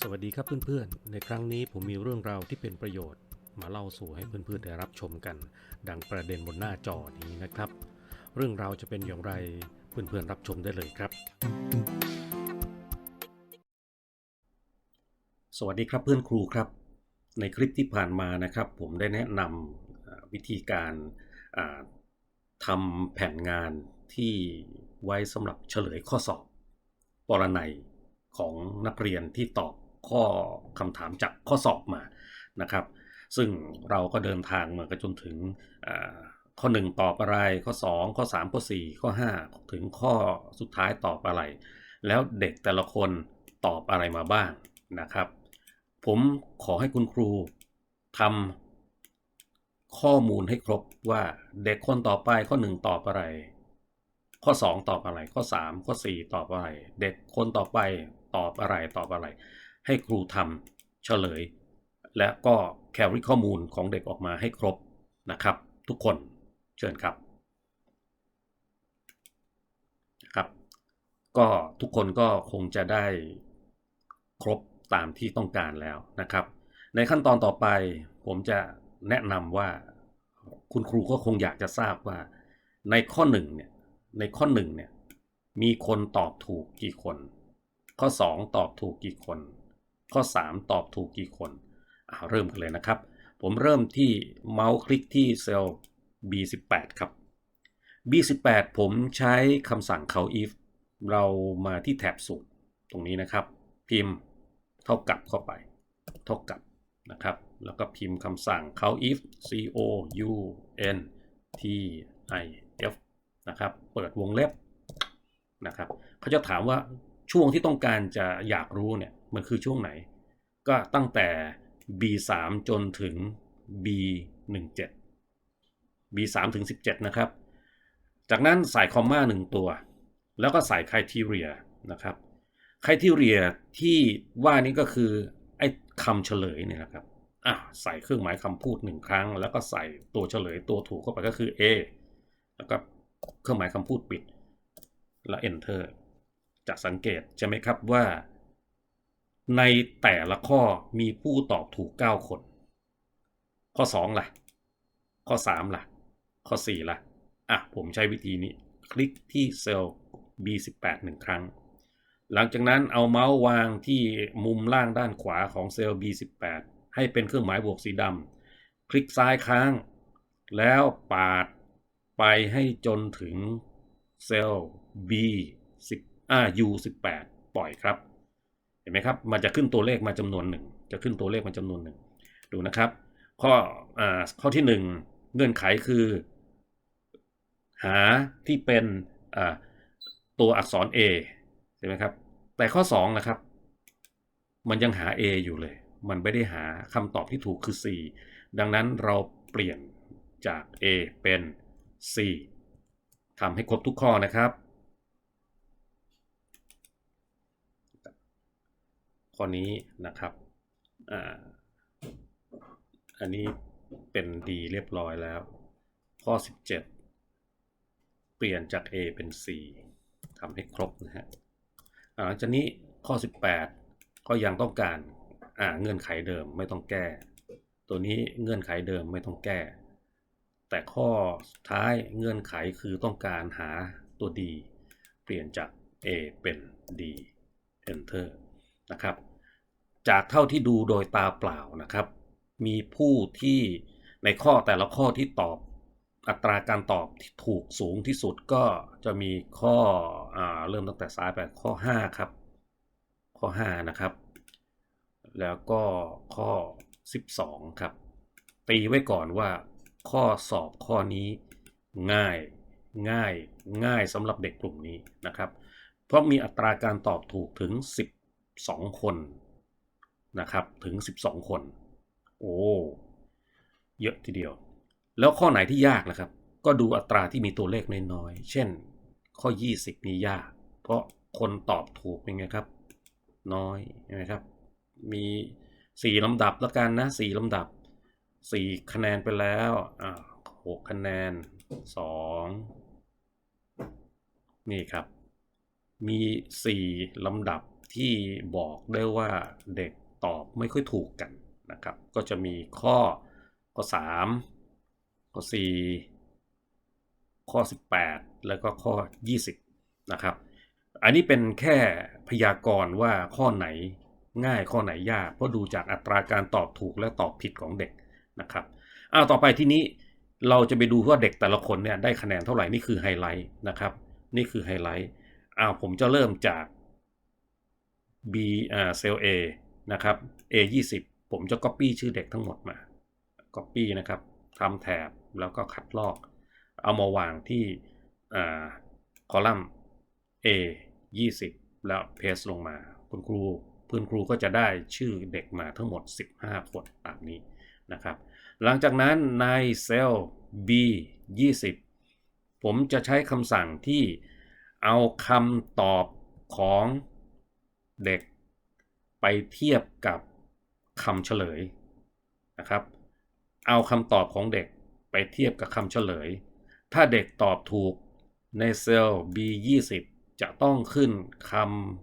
สวัสดีครับเพื่อนๆ ในครั้งนี้ผมมีเรื่องราวที่เป็นประโยชน์ มาเล่าสู่ให้เพื่อนๆได้รับชมกัน ดังประเด็นบนหน้าจอนี้นะครับ เรื่องราวจะเป็นอย่างไรเพื่อนๆรับชมได้เลยครับ สวัสดีครับเพื่อนครูครับ ในคลิปที่ผ่านมานะครับ ผมได้แนะนำวิธีการทำแผนงานที่ไว้สำหรับเฉลยข้อสอบ ปรนัยของนักเรียนที่ตอบข้อคำถามจากข้อสอบมานะครับ ซึ่งเราก็เดินทางมากจนถึงอ่าข้อ 1 ตอบอะไร ข้อ 2 ข้อ 3 ข้อ 4 ข้อ 5 ถึงข้อสุดท้ายตอบอะไร แล้วเด็กแต่ละคนตอบอะไรมาบ้างนะครับ ผมขอให้คุณครูทำข้อมูลให้ครบว่าเด็กคนต่อไปข้อ 1 ตอบอะไร ข้อ 2 ตอบอะไร ข้อ 3 ข้อ 4 ตอบอะไร เด็กคนต่อไปตอบอะไรตอบอะไร ให้ครูทำเฉลย และก็แคลริข้อมูลของเด็กออกมาให้ครบนะครับ ทุกคนเชิญครับครับ ก็ทุกคนก็คงจะได้ครบตามที่ต้องการแล้วนะครับ ในขั้นตอนต่อไปผมจะแนะนำว่าคุณครูก็คงอยากจะทราบว่าในข้อหนึ่งเนี่ย ในข้อหนึ่งเนี่ยมีคนตอบถูกกี่คน ข้อ 2 ตอบถูกกี่คน ข้อ 3 ตอบถูกกี่คนอ่าเริ่มกันเลยนะครับ ผมเริ่มที่เมาส์คลิกที่เซลล์ B18 ครับ B18 ผมใช้คำสั่ง count if เรามาที่แท็บสูตรตรงนี้นะครับ พิมพ์เท่ากับเข้าไป เท่ากับนะครับ แล้วก็พิมพ์คำสั่ง count if c o u n t i f นะครับ เปิดวงเล็บนะครับเขาจะถามว่าช่วงที่ต้องการจะอยากรู้เนี่ยมันคือช่วงไหน ก็ตั้งแต่ B3 จนถึง B17 B3 ถึง 17 นะครับ จากนั้นใส่คอมมาหนึ่งตัว แล้วก็ใส่ค r i ทีเรียนะครับค r i ทีเรียที่ว่านี้ก็คือไอ้คำเฉลยเนี่ยนะครับอะใส่เครื่องหมายคำพูดหนึ่งครั้ง แล้วก็ใส่ตัวเฉลยตัวถูกเข้าไปก็คือ A แล้วก็ เครื่องหมายคำพูดปิด แล้ว enter จะสังเกตใช่ไหมครับว่า ในแต่ละข้อมีผู้ตอบถูก 9 คน ข้อ 2 ล่ะ ข้อ 3 ล่ะ ข้อ 4 ล่ะ อะ ผมใช้วิธีนี้ คลิกที่เซลล์ B18 หนึ่งครั้ง หลังจากนั้นเอาเมาส์วางที่มุมล่างด้านขวาของเซลล์ B18 ให้เป็นเครื่องหมายบวกสีดำคลิกซ้ายค้าง แล้วปาด ไปให้จนถึงเซลล์ B10 อ่า U18 ปล่อยครับ เห็นไหมครับ มันจะขึ้นตัวเลขมาจำนวนหนึ่ง จะขึ้นตัวเลขมาจำนวนหนึ่ง ดูนะครับ ข้ออ่าข้อที่หนึ่งเงื่อนไขคือ หาที่เป็นอ่าตัวอักษร A ใช่ไหมครับ แต่ข้อ2นะครับ มันยังหา A อยู่เลย มันไม่ได้หาคำตอบที่ถูกคือ C ดังนั้นเราเปลี่ยนจาก A เป็น C ทำให้ครบทุกข้อนะครับ ข้อนี้นะครับออันนี้เป็นดีเรียบร้อยแล้ว ข้อ 17 เปลี่ยนจาก A เป็น C ทำให้ครบนะฮะอ่าหลังจากนี้ข้อ 18 ก็ยังต้องการเงื่อนไขเดิมไม่ต้องแก้ ตัวนี้เงื่อนไขเดิมไม่ต้องแก้ แต่ข้อท้ายเงื่อนไขคือต้องการหาตัว D เปลี่ยนจาก A เป็น D Enter นะครับ จากเท่าที่ดูโดยตาเปล่านะครับ มีผู้ที่ในข้อแต่ละข้อที่ตอบอัตราการตอบที่ถูกสูงที่สุดก็จะมีข้ออเริ่มตั้งแต่ซ้ายไปข้อ 5 ครับ ข้อ 5 นะครับ แล้วก็ข้อ 12 ครับ ตีไว้ก่อนว่า ข้อสอบข้อนี้ง่ายง่ายง่ายสำหรับเด็กกลุ่มนี้นะครับ เพราะมีอัตราการตอบถูกถึง 12 คนนะครับถึง 12 คน โอ้ เยอะทีเดียว แล้วข้อไหนที่ยากล่ะครับ ก็ดูอัตราที่มีตัวเลขน้อยๆ เช่น ข้อ 20 นี่ยาก เพราะคนตอบถูกเป็นไงครับ น้อยใช่ไหมครับ มี 4 ลำดับแล้วกันนะ 4 ลำดับ 4คะแนนไปแล้วอ่า6คะแนน2นี่ครับ มี4ลำดับที่บอกได้ว่าเด็กตอบไม่ค่อยถูกกันนะครับ ก็จะมีข้อข้อ3ข้อ4ข้อ 18 แล้วก็ข้อ 20 นะครับ อันนี้เป็นแค่พยากรณ์ว่าข้อไหนง่ายข้อไหนยาก เพราะดูจากอัตราการตอบถูกและตอบผิดของเด็ก นะครับอ้าวต่อไปที่นี้เราจะไปดูว่าเด็กแต่ละคนเนี่ยได้คะแนนเท่าไหร่นี่คือไฮไลท์นะครับ นี่คือไฮไลท์อ้าวผมจะเริ่มจาก B อ่าเซลล์ A นะครับ A 20ผมจะ Copy ชื่อเด็กทั้งหมดมา Copy นะครับทำแถบแล้วก็คัดลอก เอามาวางที่อ่าคอลัมน์ A 20 แล้วเพสลงมา คุณครูพื้นครูก็จะได้ชื่อเด็กมาทั้งหมด 15 คนตามนี้ นะครับ หลังจากนั้นในเซลล์ B 20ผมจะใช้คำสั่งที่เอาคำตอบของเด็กไปเทียบกับคำเฉลยนะครับ เอาคำตอบของเด็กไปเทียบกับคำเฉลย ถ้าเด็กตอบถูกในเซลล์ B 20จะต้องขึ้นค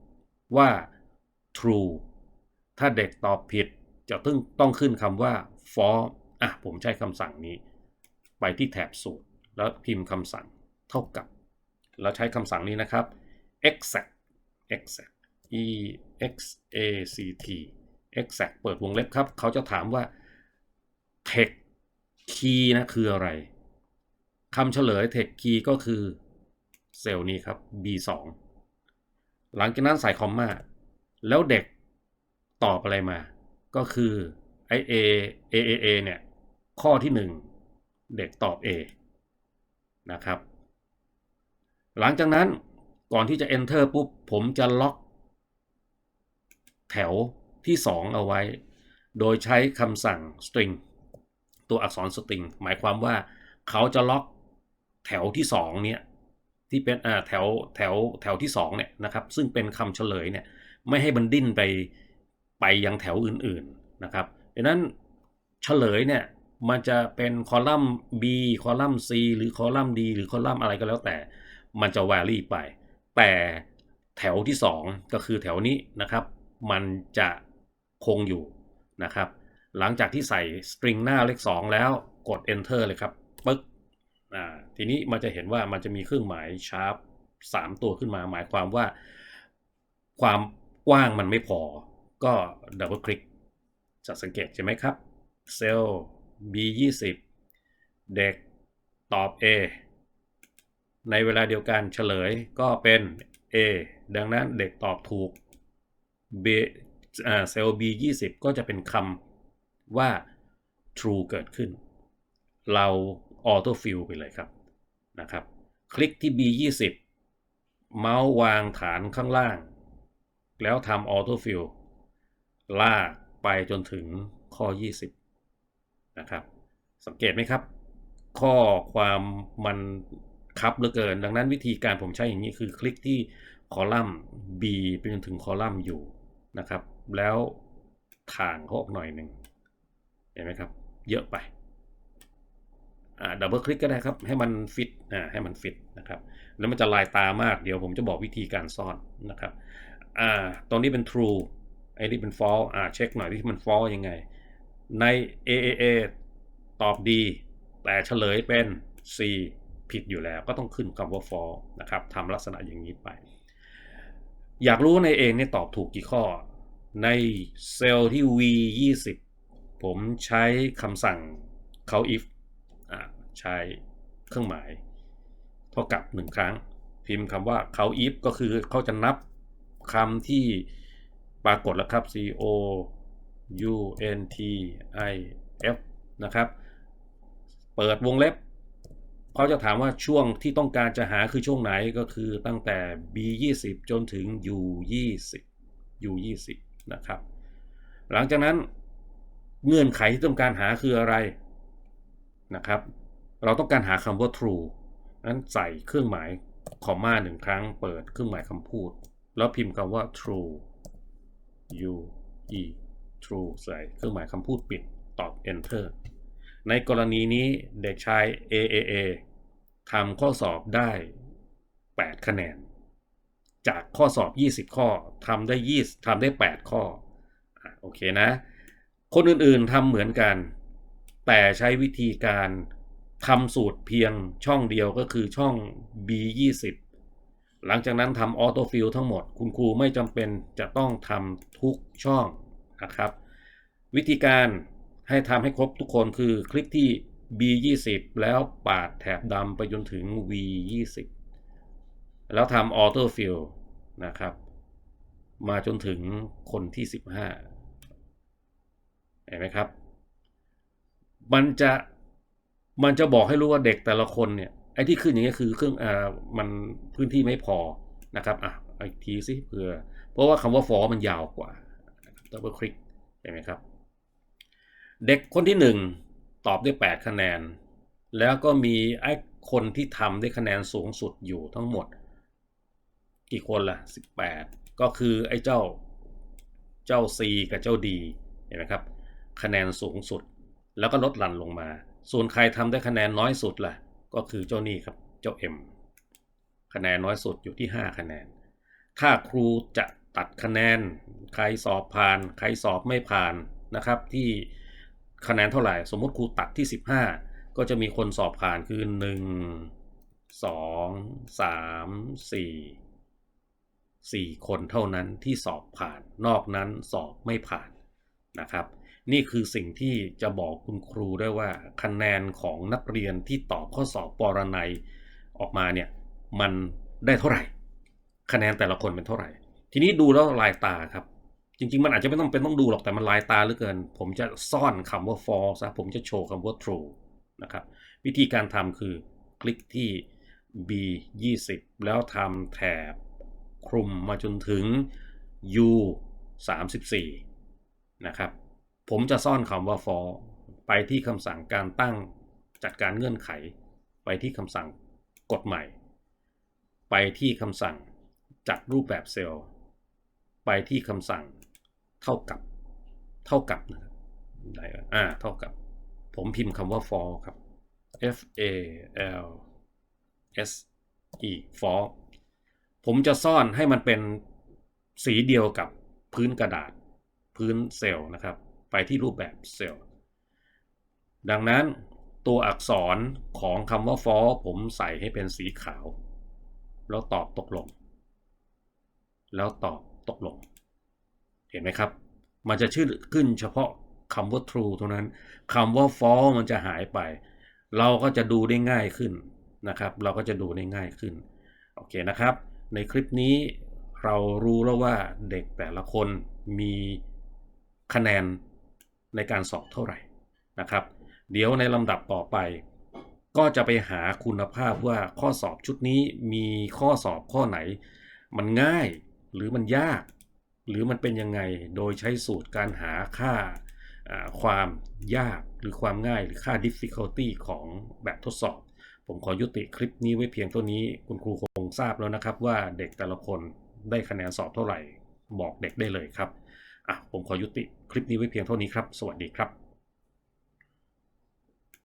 ำว่า true ถ้าเด็กตอบผิด จะต้องต้องขึ้นคำว่า false อะผมใช้คำสั่งนี้ ไปที่แถบสูตร แล้วพิมพ์คำสั่งเท่ากับ แล้วใช้คำสั่งนี้นะครับ exact exact e x a c t exact เปิดวงเล็บครับ เขาจะถามว่า text key นะคืออะไรคำเฉลย text key ก็คือเซลล์นี้ครับ b 2 หลังจากนั้นใส่คอมมาแล้วเด็กตอบอะไรมา ก็คือไอ A A A A เอเนี่ยข้อที่ 1 เด็กตอบ A นะครับ หลังจากนั้นก่อนที่จะ enter ปุ๊บ ผมจะล็อก แถวที่ 2 เอาไว้ โดยใช้คำสั่ง string ตัวอักษร string หมายความว่าเขาจะล็อกแถวที่ 2 เนี่ย ที่เป็นแถวแถวแถวที่ 2 เนี่ยนะครับ ซึ่งเป็นคำเฉลยเนี่ย ไม่ให้มันดิ้นไป ไปยังแถวอื่นๆนะครับดังนั้นเฉลยเนี่ยมันจะเป็นคอลัมน์ B คอลัมน์ C หรือคอลัมน์ D หรือคอลัมน์อะไรก็แล้วแต่ มันจะ vary ไป แต่แถวที่ 2 ก็คือแถวนี้นะครับ มันจะคงอยู่นะครับ หลังจากที่ใส่ string หน้าเลข 2 แล้วกด enter เลยครับปึ๊กอ่าทีนี้มันจะเห็นว่ามันจะมีเครื่องหมาย sharp 3ตัวขึ้นมา หมายความว่าความกว้างมันไม่พอ ก็ดับเบิลคลิกจะสังเกตใช่ไหมครับ เซลล์ B 20 เด็กตอบ A ในเวลาเดียวกันเฉลยก็เป็น A ดังนั้นเด็กตอบถูก B เซลล์ B 20 ก็จะเป็นคำว่า true เกิดขึ้น เรา auto fill ไปเลยครับนะครับ คลิกที่ B 20 เมาส์วางฐานข้างล่าง แล้วทำ auto fill ล ลากไปจนถึงข้อ 20 นะครับ สังเกตไหมครับ ข้อความมันคับเหลือเกิน ดังนั้นวิธีการผมใช้อย่างนี้คือคลิกที่คอลัมน์ B ไปจนถึงคอลัมน์อยู่นะครับ แล้วถ่างเขาออกหน่อยหนึ่งเห็นไหมครับ เยอะไปอ่าดับเบิลคลิกก็ได้ครับ ให้มันฟิตอ่าให้มันฟิตนะครับ แล้วมันจะลายตามากเดี๋ยวผมจะบอกวิธีการซ่อนนะครับอ่าตรงนี้เป็น true ไอ้นี่เป็น false อ่าเช็คหน่อยที่มัน false ยังไง ใน AAA ตอบดี แต่เฉลยเป็น C ผิดอยู่แล้วก็ต้องขึ้นคำว่า false นะครับทำลักษณะอย่างนี้ไป อยากรู้ในเองเนี่ยตอบถูกกี่ข้อ ในเซลล์ที่ V 20ผมใช้คำสั่ง count if อ่าใช้เครื่องหมายเท่ากับ 1 ครั้ง พิมพ์คำว่า count if ก็คือเขาจะนับคำที่ ปรากฏแล้วครับ C O U N T I F นะครับ เปิดวงเล็บ เขาจะถามว่าช่วงที่ต้องการจะหาคือช่วงไหนก็คือตั้งแต่ B 20จนถึง U 20 U 20นะครับ หลังจากนั้นเงื่อนไขที่ต้องการหาคืออะไรนะครับ เราต้องการหาคำว่า true นั้นใส่เครื่องหมายคอมมาหนึ่งครั้ง เปิดเครื่องหมายคำพูด แล้วพิมพ์คำว่า true u e true ใส่เครื่องหมายคำพูดปิดตอบ enter ในกรณีนี้เด็กชาย AAA ทำข้อสอบได้ 8 คะแนน จากข้อสอบ 20 ข้อทำได้20ทำได้ 8 ข้ออโอเคนะ คนอื่นๆทำเหมือนกัน แต่ใช้วิธีการทำสูตรเพียงช่องเดียวก็คือช่อง B20 หลังจากนั้นทำออโต้ฟิลทั้งหมด คุณครูไม่จำเป็นจะต้องทำทุกช่องนะครับ วิธีการให้ทำให้ครบทุกคนคือคลิกที่ B20 แล้วปาดแถบดำไปจนถึง V20 แล้วทำออโต้ฟิลนะครับ มาจนถึงคนที่ 15 เห็นไหมครับ มันจะมันจะบอกให้รู้ว่าเด็กแต่ละคนเนี่ย ไอ้ที่ขึ้นอย่างนี้ยคือเครื่องอ่ามันพื้นที่ไม่พอนะครับอะอีกทีสิเผื่อ เพราะว่าคำว่า for มันยาวกว่าดับเบิลคลิกเห็นไหมครับ เด็กคนที่หนึ่งตอบได้ 8 คะแนน แล้วก็มีไอ้คนที่ทำได้คะแนนสูงสุดอยู่ทั้งหมด กี่คนล่ะ 18 ก็คือไอ้เจ้าเจ้า C กับเจ้า D เห็นไหมครับ คะแนนสูงสุด แล้วก็ลดหลั่นลงมา ส่วนใครทำได้คะแนนน้อยสุดล่ะ ก็คือเจ้านี่ครับ เจ้า M คะแนนน้อยสุดอยู่ที่ 5 คะแนน ถ้าครูจะตัดคะแนน ใครสอบผ่าน ใครสอบไม่ผ่านนะครับที่คะแนนเท่าไหร่ สมมติครูตัดที่ 15 ก็จะมีคนสอบผ่านคือ 1 2 3 4 4 คนเท่านั้นที่สอบผ่าน นอกนั้นสอบไม่ผ่านนะครับ นี่คือสิ่งที่จะบอกคุณครูได้ว่าคะแนนของนักเรียนที่ตอบข้อสอบปรนัยออกมาเนี่ยมันได้เท่าไหร่ คะแนนแต่ละคนเป็นเท่าไหร่ ทีนี้ดูแล้วลายตาครับ จริงๆ มันอาจจะไม่ต้องเป็นต้องดูหรอกแต่มันลายตาเหลือเกิน ผมจะซ่อนคำว่า false ะผมจะโชว์คำว่า true นะครับวิธีการทำคือคลิกที่ B 20แล้วทำแถบคลุมมาจนถึง U 34นะครับ ผมจะซ่อนคำว่า for ไปที่คำสั่งการตั้งจัดการเงื่อนไข ไปที่คำสั่งกดใหม่ ไปที่คำสั่งจัดรูปแบบเซลล์ ไปที่คำสั่งเท่ากับ เท่ากับนะครับได้อ่าเท่ากับ ผมพิมพ์คำว่า for ครับ F A L S E for ผมจะซ่อนให้มันเป็นสีเดียวกับพื้นกระดาษ พื้นเซลล์นะครับ ไปที่รูปแบบเซลล์ ดังนั้นตัวอักษรของคำว่า for ผมใส่ให้เป็นสีขาว แล้วตอบตกลง แล้วตอบตกลง เห็นไหมครับ มันจะชื่อขึ้นเฉพาะคำว่า true เท่านั้นคำว่า false มันจะหายไป เราก็จะดูได้ง่ายขึ้นนะครับ เราก็จะดูได้ง่ายขึ้น โอเคนะครับ ในคลิปนี้เรารู้แล้วว่าเด็กแต่ละคนมีคะแนน ในการสอบเท่าไหร่นะครับ เดี๋ยวในลำดับต่อไป ก็จะไปหาคุณภาพว่าข้อสอบชุดนี้มีข้อสอบข้อไหน มันง่ายหรือมันยาก หรือมันเป็นยังไงโดยใช้สูตรการหาค่าความยากหรือความง่ายหรือค่า difficulty ของแบบทดสอบ ผมขอยุติคลิปนี้ไว้เพียงเท่านี้ คุณครูคงทราบแล้วนะครับว่าเด็กแต่ละคนได้คะแนนสอบเท่าไหร่ บอกเด็กได้เลยครับ อะผมขอยุติคลิปนี้ไว้เพียงเท่านี้ครับ สวัสดีครับ